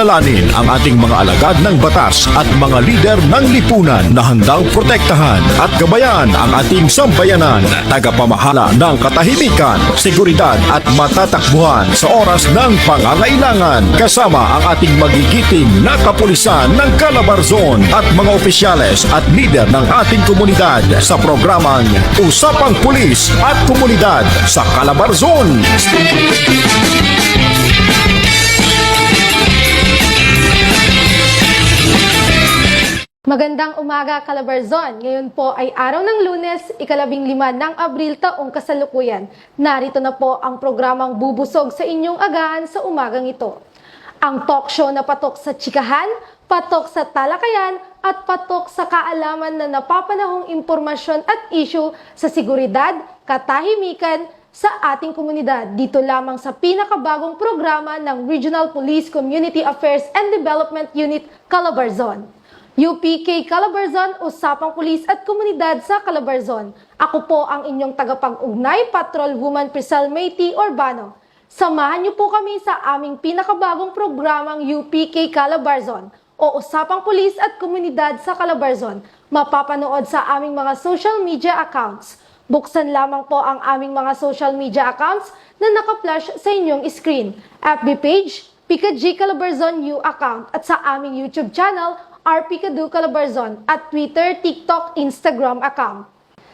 Kilalanin ang ating mga alagad ng batas at mga lider ng lipunan na handang protektahan at gabayan ang ating sambayanan. Tagapamahala ng katahimikan, seguridad at matatakbuhan sa oras ng pangangailangan kasama ang ating magigiting na kapulisan ng Calabarzon at mga opisyales at lider ng ating komunidad sa programang Usapang Pulis at Komunidad sa Calabarzon. Magandang umaga, Calabarzon. Ngayon po ay araw ng lunes, ikalabing lima ng Abril taong kasalukuyan. Narito na po ang programang bubusog sa inyong agahan sa umagang ito. Ang talk show na patok sa chikahan, patok sa talakayan, at patok sa kaalaman na napapanahong impormasyon at issue sa seguridad, katahimikan, sa ating komunidad dito lamang sa pinakabagong programa ng Regional Police Community Affairs and Development Unit Calabarzon. UPK Calabarzon, Usapang Pulis at Komunidad sa Calabarzon. Ako po ang inyong tagapag-ugnay, Patrol Woman Priscel Mayti Urbano. Samahan niyo po kami sa aming pinakabagong programang UPK Calabarzon o Usapang Pulis at Komunidad sa Calabarzon. Mapapanood sa aming mga social media accounts. Buksan lamang po ang aming mga social media accounts na naka-flash sa inyong screen. FB page, Pika G Calabarzon U account at sa aming YouTube channel, RP Kadu Calabarzon at Twitter, TikTok, Instagram account.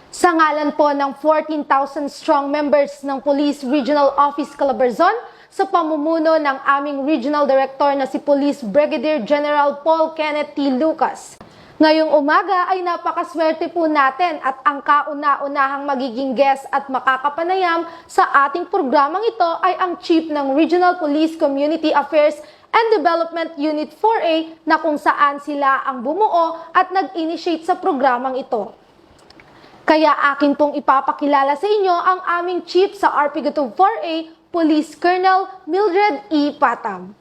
Sa ngalan po ng 14,000 strong members ng Police Regional Office Calabarzon, sa pamumuno ng aming Regional Director na si Police Brigadier General Paul Kenneth T. Lucas. Ngayong umaga ay napakaswerte po natin at ang kauna-unahang magiging guest at makakapanayam sa ating programang ito ay ang Chief ng Regional Police Community Affairs and Development Unit 4A na kung saan sila ang bumuo at nag-initiate sa programang ito. Kaya akin pong ipapakilala sa inyo ang aming chief sa RP-GATUB 4A, Police Colonel Mildred E. Patam.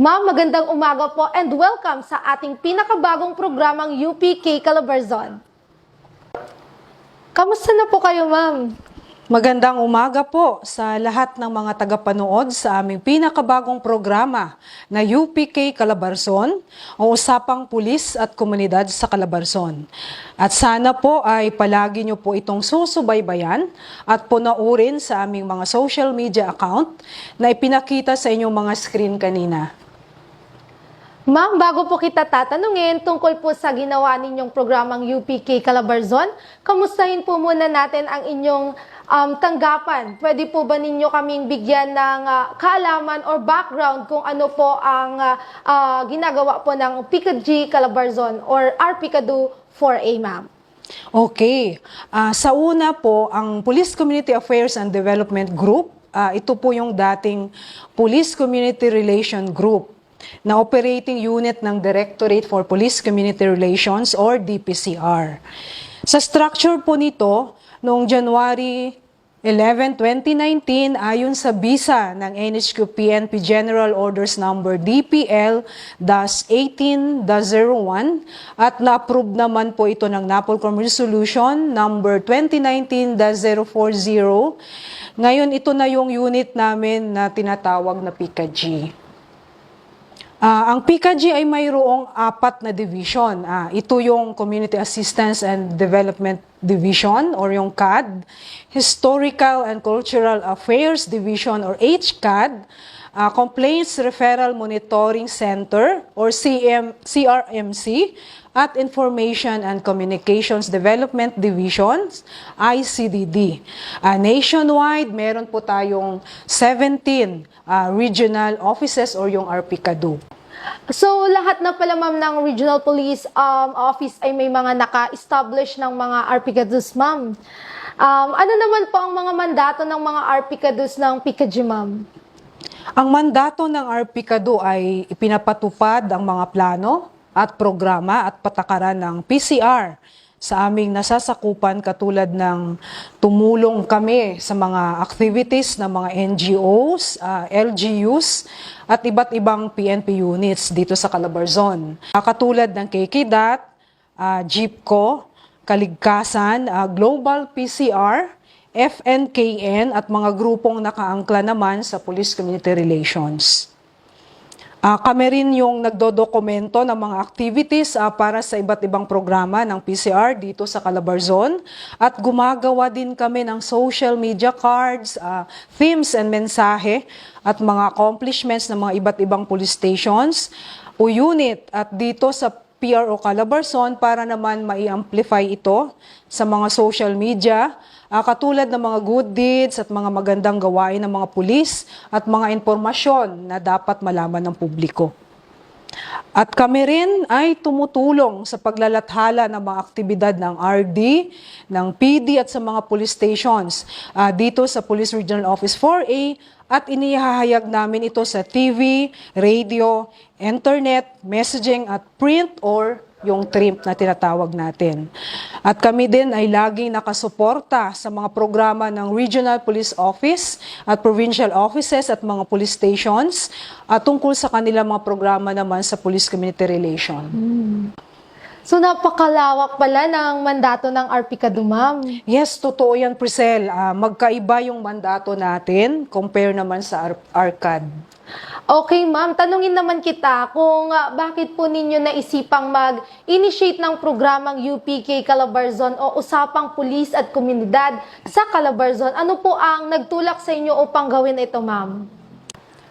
Ma'am, magandang umaga po and welcome sa ating pinakabagong programang UPK Calabarzon. Kamusta na po kayo, ma'am? Magandang umaga po sa lahat ng mga tagapanood sa aming pinakabagong programa na UPK Calabarzon o Usapang Pulis at Komunidad sa Calabarzon. At sana po ay palagi nyo po itong susubaybayan at punaurin sa aming mga social media account na ipinakita sa inyong mga screen kanina. Ma'am, bago po kita tatanungin tungkol po sa ginawa ninyong programang UPK Calabarzon, kamustahin po muna natin ang inyong um, tanggapan. Pwede po ba ninyo kaming bigyan ng ah, kaalaman or background kung ano po ang ah, ah, ginagawa po ng PICAG Calabarzon or RPCADU 4A, ma'am? Okay. Ah, sa una po, ang Police Community Affairs and Development Group, ah, ito po yung dating Police Community Relation Group na operating unit ng Directorate for Police Community Relations or DPCR. Sa structure po nito, noong January 11, 2019, ayon sa bisa ng NHQ PNP General Orders Number DPL-18-01 at na-approve naman po ito ng NAPOLCOM Resolution Number 2019-040. Ngayon, ito na yung unit namin na tinatawag na PICA-G. Ah, ang PICA-G ay mayroong apat na division. Ah, ito yung Community Assistance and Development Division or yung CAD, Historical and Cultural Affairs Division or HCAD, ah, Complaints Referral Monitoring Center or CM, CRMC, at Information and Communications Development Divisions, ICDD. Ah, nationwide, meron po tayong 17 ah, regional offices or yung RPCADU. So, lahat na pala ma'am ng Regional Police um, Office ay may mga naka-establish ng mga RPCADUS, ma'am. Um, ano naman po ang mga mandato ng mga RPCADUS ng PICAG, ma'am? Ang mandato ng RPCADU ay ipinapatupad ang mga plano at programa at patakaran ng PCR sa aming nasasakupan katulad ng tumulong kami sa mga activities ng mga NGOs, ah, LGUs at iba't ibang PNP units dito sa Calabarzon. Ah, katulad ng KKDAT, ah, JIPCO, Kaligkasan, ah, Global PCR, FNKN at mga grupong nakaangkla naman sa Police Community Relations. Ah, kami rin yung nagdodokumento ng mga activities ah, para sa iba't ibang programa ng PCR dito sa Calabarzon at gumagawa din kami ng social media cards, ah, themes and mensahe at mga accomplishments ng mga iba't ibang police stations o unit at dito sa PRO Calabarzon para naman mai-amplify ito sa mga social media Ah, katulad ng mga good deeds at mga magandang gawain ng mga pulis at mga impormasyon na dapat malaman ng publiko. At kami rin ay tumutulong sa paglalathala ng mga aktibidad ng RD, ng PD at sa mga police stations ah, dito sa Police Regional Office 4A at inihahayag namin ito sa TV, radio, internet, messaging at print or yung TRIMP na tinatawag natin. At kami din ay laging nakasuporta sa mga programa ng Regional Police Office at Provincial Offices at mga police stations at tungkol sa kanilang mga programa naman sa Police Community Relation. So napakalawak pala ng mandato ng RP Kadu, ma'am. Yes, totoo yan, Priscel. Ah, magkaiba yung mandato natin compare naman sa Ar- ARCAD. Okay, ma'am. Tanungin naman kita kung ah, bakit po ninyo naisipang mag-initiate ng programang UPK Calabarzon o Usapang Pulis at Komunidad sa Calabarzon. Ano po ang nagtulak sa inyo upang gawin ito, ma'am?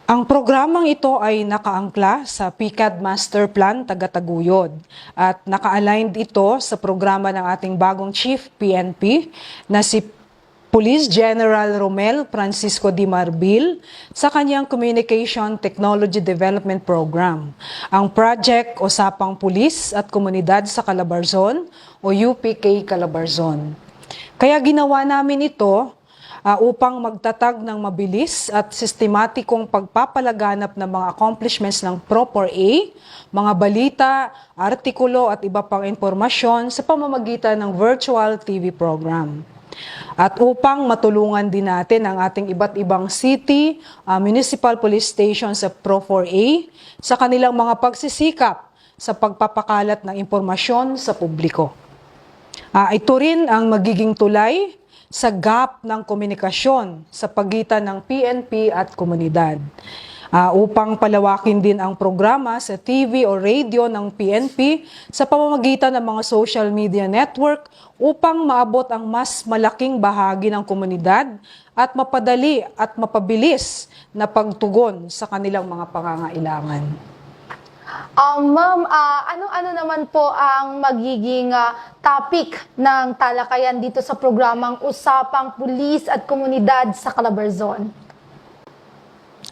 Ang programang ito ay nakaangkla sa PCAD Master Plan Tagataguyod at naka-aligned ito sa programa ng ating bagong Chief PNP na si Police General Romel Francisco Di Marbil sa kanyang Communication Technology Development Program. Ang project Usapang Pulis at Komunidad sa Calabarzon o UPK Calabarzon. Kaya ginawa namin ito ah, upang magtatag ng mabilis at sistematikong pagpapalaganap ng mga accomplishments ng Proper A, mga balita, artikulo at iba pang impormasyon sa pamamagitan ng virtual TV program. At upang matulungan din natin ang ating iba't ibang city, ah, municipal police station sa Pro4A sa kanilang mga pagsisikap sa pagpapakalat ng impormasyon sa publiko. Ah, ito rin ang magiging tulay sa gap ng komunikasyon sa pagitan ng PNP at komunidad. Ah, upang palawakin din ang programa sa TV o radio ng PNP sa pamamagitan ng mga social media network upang maabot ang mas malaking bahagi ng komunidad at mapadali at mapabilis na pagtugon sa kanilang mga pangangailangan. Um, ma'am, ah, ano-ano naman po ang magiging ah, topic ng talakayan dito sa programang Usapang Pulis at Komunidad sa Calabarzon?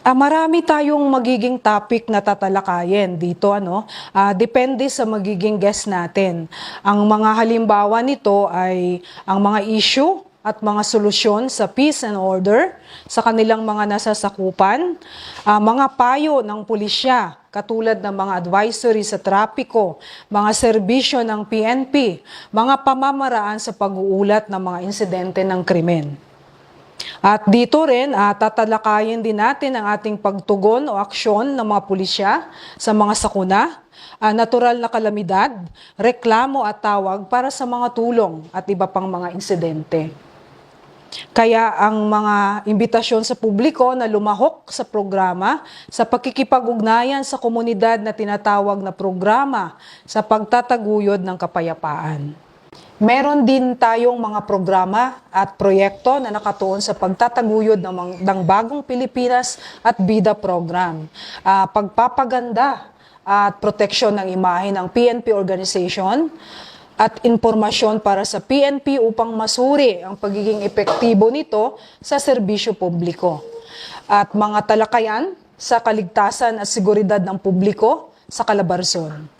Ah, marami tayong magiging topic na tatalakayin dito ano. Ah, depende sa magiging guest natin. Ang mga halimbawa nito ay ang mga issue at mga solusyon sa peace and order sa kanilang mga nasasakupan, ah, mga payo ng pulisya katulad ng mga advisory sa trapiko, mga serbisyo ng PNP, mga pamamaraan sa pag-uulat ng mga insidente ng krimen. At dito rin, ah, tatalakayin din natin ang ating pagtugon o aksyon ng mga pulisya sa mga sakuna, ah, natural na kalamidad, reklamo at tawag para sa mga tulong at iba pang mga insidente. Kaya ang mga imbitasyon sa publiko na lumahok sa programa sa pakikipag-ugnayan sa komunidad na tinatawag na programa sa pagtataguyod ng kapayapaan. Meron din tayong mga programa at proyekto na nakatuon sa pagtataguyod ng, mga- ng bagong Pilipinas at BIDA program. Ah, pagpapaganda at proteksyon ng imahe ng PNP organization at impormasyon para sa PNP upang masuri ang pagiging epektibo nito sa serbisyo publiko. At mga talakayan sa kaligtasan at seguridad ng publiko sa Calabarzon.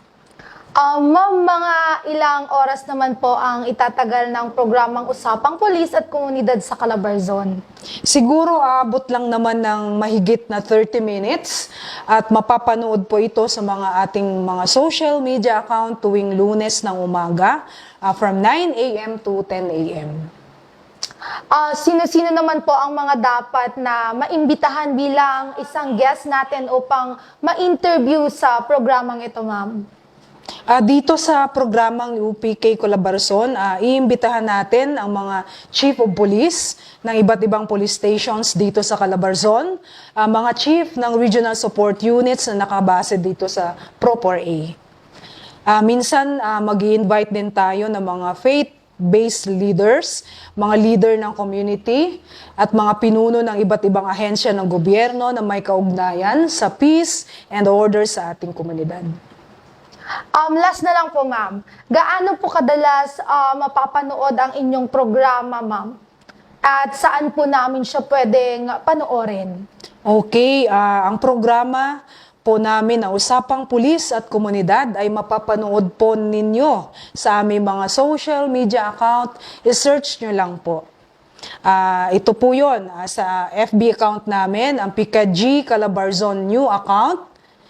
Um, ma'am, mga ilang oras naman po ang itatagal ng programang Usapang Pulis at Komunidad sa Calabarzon? Siguro aabot lang naman ng mahigit na 30 minutes at mapapanood po ito sa mga ating mga social media account tuwing lunes ng umaga ah, from 9 a.m. to 10 a.m. Ah, sino-sino naman po ang mga dapat na maimbitahan bilang isang guest natin upang ma-interview sa programang ito, ma'am? Ah, dito sa programang UPK Colaboración, ah, iimbitahan natin ang mga chief of police ng iba't ibang police stations dito sa Calabarzon, ah, mga chief ng regional support units na nakabase dito sa Pro4A. Ah, minsan mag invite din tayo ng mga faith-based leaders, mga leader ng community, at mga pinuno ng iba't ibang ahensya ng gobyerno na may kaugnayan sa peace and order sa ating komunidad. Um, last na lang po, ma'am. Gaano po kadalas ah, mapapanood ang inyong programa, ma'am? At saan po namin siya pwedeng panoorin? Okay, ah, ang programa po namin na Usapang Pulis at Komunidad ay mapapanood po ninyo sa aming mga social media account. I-search nyo lang po. Ah, ito po yon sa FB account namin, ang Pika G Calabarzon New account.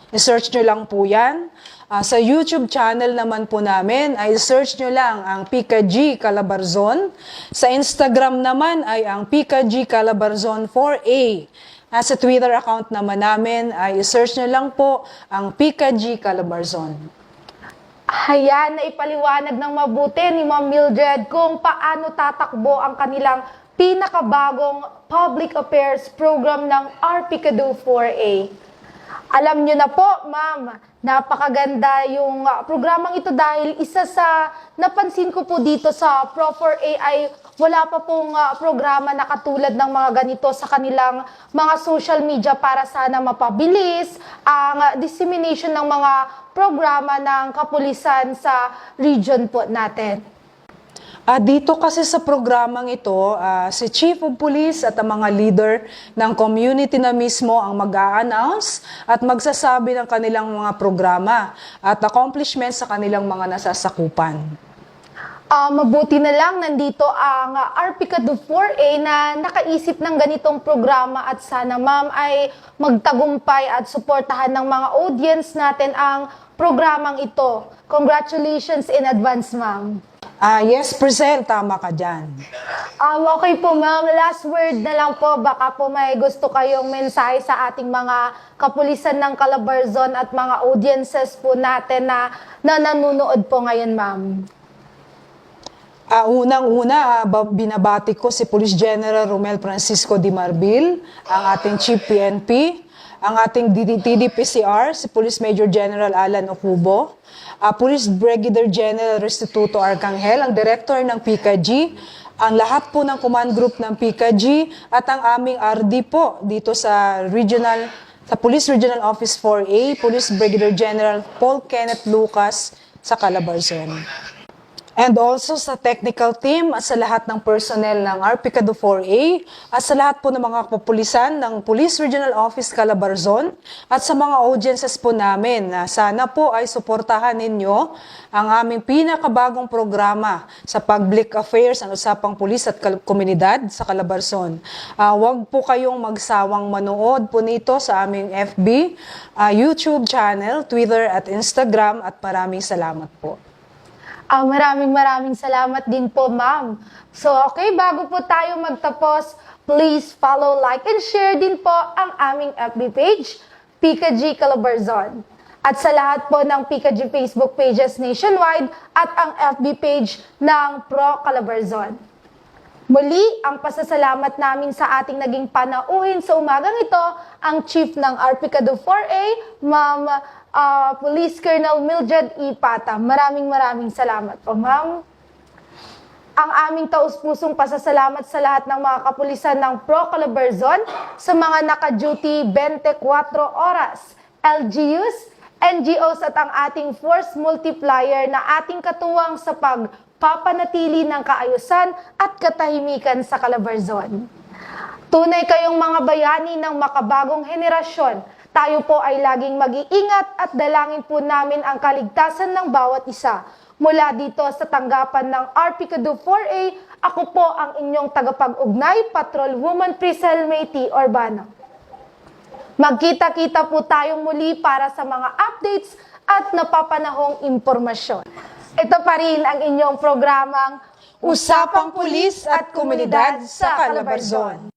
I-search nyo lang po yan. Ah, sa YouTube channel naman po namin, ay search nyo lang ang Pika G Calabarzon. Sa Instagram naman ay ang Pika G Calabarzon 4A. Ah, sa Twitter account naman namin ay search nyo lang po ang Pika G Calabarzon. Ayan, na ipaliwanag ng mabuti ni Ma'am Mildred kung paano tatakbo ang kanilang pinakabagong public affairs program ng RPCADO 4A. Alam nyo na po, ma'am, napakaganda yung uh, programang ito dahil isa sa napansin ko po dito sa Pro4A ay wala pa pong uh, programa na katulad ng mga ganito sa kanilang mga social media para sana mapabilis ang uh, dissemination ng mga programa ng kapulisan sa region po natin. Ah, dito kasi sa programang ito, ah, si Chief of Police at ang mga leader ng community na mismo ang mag-a-announce at magsasabi ng kanilang mga programa at accomplishments sa kanilang mga nasasakupan. Ah, mabuti na lang nandito ang uh, RPCADO 4A na nakaisip ng ganitong programa at sana ma'am ay magtagumpay at suportahan ng mga audience natin ang programang ito. Congratulations in advance, ma'am. Ah, yes, present. Tama ka dyan. Um, okay po ma'am, last word na lang po. Baka po may gusto kayong mensahe sa ating mga kapulisan ng Calabarzon at mga audiences po natin na, na nanonood po ngayon ma'am. Ah, unang-una, ah, ba- binabati ko si Police General Romel Francisco Di Marbil, ang ating Chief PNP, ang ating TDPCR, si Police Major General Alan Okubo, ah, Police Brigadier General Restituto Arcangel, ang Director ng PKG, ang lahat po ng command group ng PKG, at ang aming RD po dito sa regional sa Police Regional Office 4A, Police Brigadier General Paul Kenneth Lucas sa Calabarzon. And also sa technical team at sa lahat ng personnel ng RPCADO 4A at sa lahat po ng mga kapulisan ng Police Regional Office Calabarzon at sa mga audiences po namin na sana po ay suportahan ninyo ang aming pinakabagong programa sa public affairs ang usapang pulis at komunidad sa Calabarzon. Ah, Huwag po kayong magsawang manood po nito sa aming FB, ah, YouTube channel, Twitter at Instagram at maraming salamat po. Ah, maraming maraming salamat din po, ma'am. So, okay, bago po tayo magtapos, please follow, like, and share din po ang aming FB page, Pika G Calabarzon. At sa lahat po ng Pika G Facebook pages nationwide at ang FB page ng Pro Calabarzon. Muli, ang pasasalamat namin sa ating naging panauhin sa umagang ito, ang Chief ng RPCADO 4A, Ma'am ah, Police Colonel Mildred E. Pata. Maraming maraming salamat po, Ma'am. Ang aming taus-pusong pasasalamat sa lahat ng mga kapulisan ng Pro Calabarzon sa mga naka-duty 24 oras, LGUs, NGOs at ang ating force multiplier na ating katuwang sa pagpapanatili ng kaayusan at katahimikan sa Calabarzon. Tunay kayong mga bayani ng makabagong henerasyon. Tayo po ay laging mag-iingat at dalangin po namin ang kaligtasan ng bawat isa. Mula dito sa tanggapan ng RPCADO 4A, ako po ang inyong tagapag-ugnay, Patrol Woman Priscel May T. Urbano. Magkita-kita po tayong muli para sa mga updates at napapanahong impormasyon. Ito pa rin ang inyong programang Usapang Pulis at Komunidad sa Calabarzon.